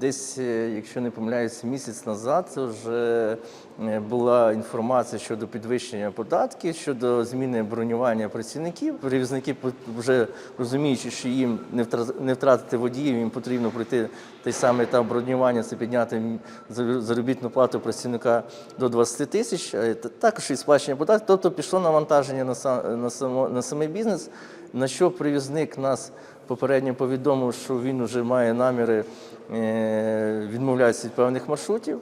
Десь, е, якщо не помиляюсь, місяць назад вже е, була інформація щодо підвищення податків, щодо зміни бронювання працівників. Перевізники вже розуміючи, що їм не втра- втратити водіїв, їм потрібно пройти той самий етап бронювання, це підняти заробітну плату працівника до 20 тисяч, е, та- також і сплачення податків. Тобто пішло навантаження на сам на само на самий бізнес. На що привізник нас попередньо повідомив, що він вже має наміри е, відмовлятися від певних маршрутів.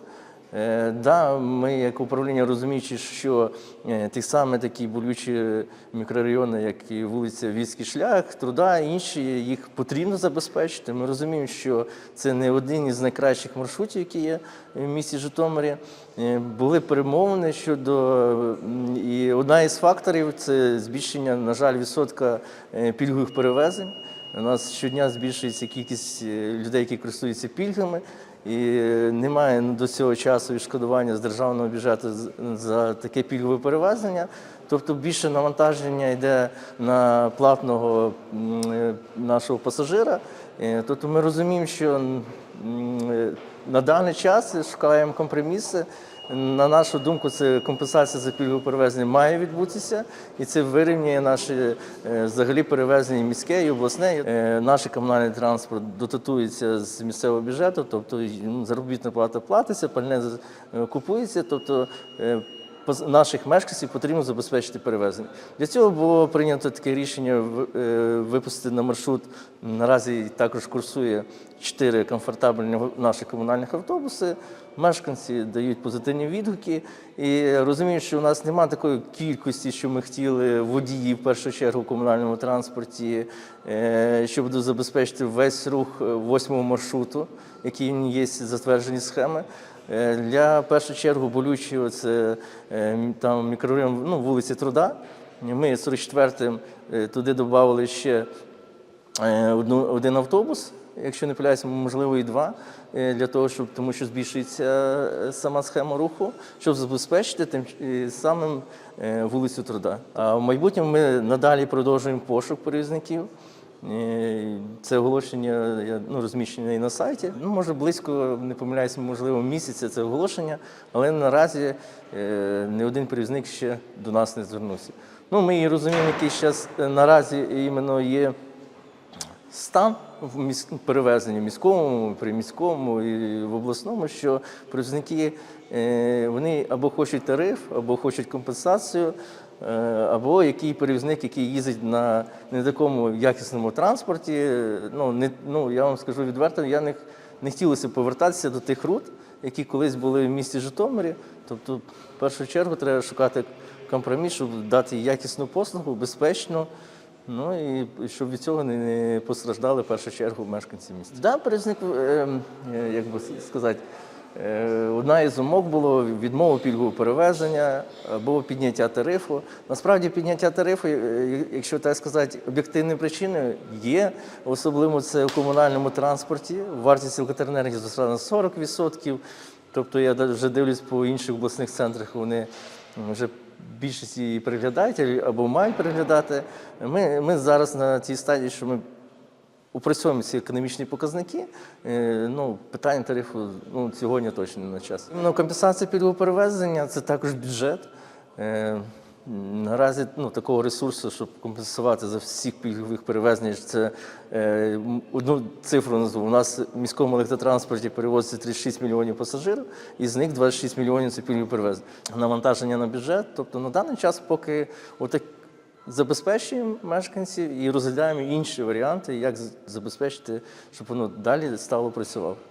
Е, Да, ми як управління розуміючи, що е, ті самі такі болючі мікрорайони, як і вулиця Вільський шлях, труда, інші, їх потрібно забезпечити. Ми розуміємо, що це не один із найкращих маршрутів, які є в місті Житомирі. Е, Були перемовини щодо і одна із факторів це збільшення, на жаль, відсотка пільгових перевезень. У нас щодня збільшується кількість е, людей, які користуються пільгами, і е, немає до цього часу відшкодування з державного бюджету за таке пільгове перевезення. Тобто більше навантаження йде на платного е, нашого пасажира. Тобто ми розуміємо, що на даний час шукаємо компроміси. На нашу думку, це компенсація за пільгове перевезення має відбутися, і це вирівнює наші е, взагалі перевезення міське і обласне. Е, Наш комунальний транспорт дотатується з місцевого бюджету, тобто ну, заробітна плата платиться, пальне е, купується. Тобто наших мешканців потрібно забезпечити перевезення. Для цього було прийнято таке рішення випустити на маршрут. Наразі також курсує чотири комфортабельні наших комунальних автобуси. Мешканці дають позитивні відгуки і розуміють, що у нас немає такої кількості, що ми хотіли водіїв в першу чергу в комунальному транспорті, е, щоб забезпечити весь рух е, восьмого маршруту, який є затверджені схеми. Е, Для першу чергу болючого це там мікрорайон ну, вулиці Труда. Ми 44-м е, туди додали ще один автобус, якщо не помиляюся, можливо, і два, е, для того, щоб тому що збільшується е, сама схема руху, щоб забезпечити тим е, самим вулицю Труда. А в майбутньому ми надалі продовжуємо пошук перевізників. Це оголошення ну, розміщене і на сайті. Ну, може, близько, не помиляюся, можливо, місяця це оголошення, але наразі не один перевізник ще до нас не звернувся. Ну, ми і розуміємо, який зараз наразі іменно є стан в міс... перевезенні міському, приміському і в обласному, що перевізники е, вони або хочуть тариф, або хочуть компенсацію, е, або який перевізник, який їздить на не такому якісному транспорті. Ну, не, ну я вам скажу відверто, я не, не хотілося повертатися до тих рут, які колись були в місті Житомирі. Тобто, в першу чергу, треба шукати компроміс, щоб дати якісну послугу, безпечну. Ну і щоб від цього не- постраждали в першу чергу мешканці міста. Да, перевізник, е, е, як би сказати, е, одна із умов було відмова пільгового перевезення або підняття тарифу. Насправді підняття тарифу, якщо так сказати, об'єктивною причиною є, особливо це в комунальному транспорті. Вартість електроенергії зросла на 40%. Тобто я вже дивлюсь по інших обласних центрах, вони вже більшість її переглядають або мають переглядати. Ми, ми зараз на тій стадії, що ми опрацьовуємо ці економічні показники. Е, Ну, питання тарифу ну, сьогодні точно не на час. Ну, компенсація пільгового перевезення це також бюджет. Наразі ну, такого ресурсу, щоб компенсувати за всіх пільгових перевезень, це е, одну цифру назву. У нас в міському електротранспорті перевозиться 36 мільйонів пасажирів, із них 26 мільйонів це пільгові перевезення. Навантаження на бюджет. Тобто на даний час поки отак забезпечуємо мешканців і розглядаємо інші варіанти, як забезпечити, щоб воно далі стало працювати.